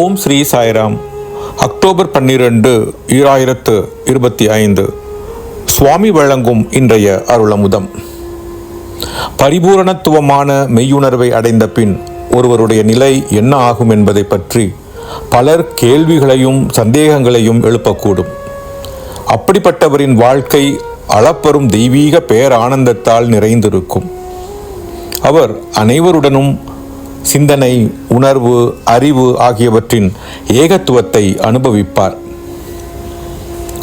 ஓம் Sri Sairam. October பன்னிரண்டு ஈராயிரத்து இருபத்தி ஐந்து. சுவாமி வழங்கும் இன்றைய அருளமுதம். பரிபூரணத்துவமான மெய்யுணர்வை அடைந்த பின் ஒருவருடைய நிலை என்ன ஆகும் என்பதை பற்றி பலர் கேள்விகளையும் சந்தேகங்களையும் எழுப்பக்கூடும். அப்படிப்பட்டவரின் வாழ்க்கை அளப்பெரும் தெய்வீக பேரானந்தத்தால் நிறைந்திருக்கும். அவர் அனைவருடனும் சிந்தனை உணர்வு அறிவு ஆகியவற்றின் ஏகத்துவத்தை அனுபவிப்பார்.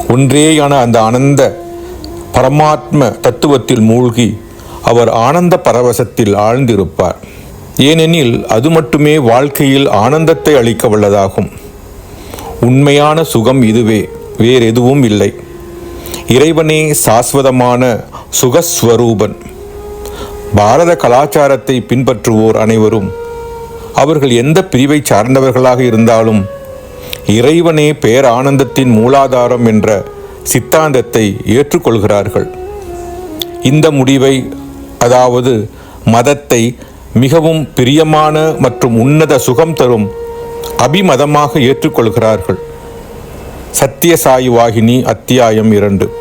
ஒன்றேயான அந்த ஆனந்த பரமாத்ம தத்துவத்தில் மூழ்கி அவர் ஆனந்த பரவசத்தில் ஆழ்ந்திருப்பார். ஏனெனில் அது மட்டுமே வாழ்க்கையில் ஆனந்தத்தை அளிக்க வல்லதாகும். உண்மையான சுகம் இதுவே வேறெதுவும் இல்லை. இறைவனே சாஸ்வதமான சுகஸ்வரூபன். பாரத கலாச்சாரத்தை பின்பற்றுவோர் அனைவரும். அவர்கள் எந்த பிரிவை சார்ந்தவர்களாக இருந்தாலும் இறைவனே பேரானந்தத்தின் மூலாதாரம் என்ற சித்தாந்தத்தை ஏற்றுக்கொள்கிறார்கள். இந்த முடிவை அதாவது மதத்தை மிகவும் பிரியமான மற்றும் உன்னத சுகம் தரும் அபிமதமாக ஏற்றுக்கொள்கிறார்கள். சத்தியசாயி வாகினி அத்தியாயம் இரண்டு.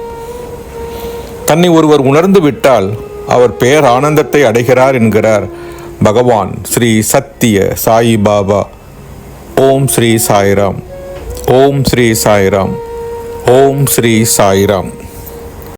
தன்னை ஒருவர் உணர்ந்து விட்டால் அவர் பேர் ஆனந்தத்தை அடைகிறார் என்கிறார். பகவான் ஸ்ரீ சத்திய சாயி பாபா. ஓம் ஸ்ரீ சாய்ராம். ஓம் ஸ்ரீ சாய்ராம். ஓம் ஸ்ரீ சாய்ராம்.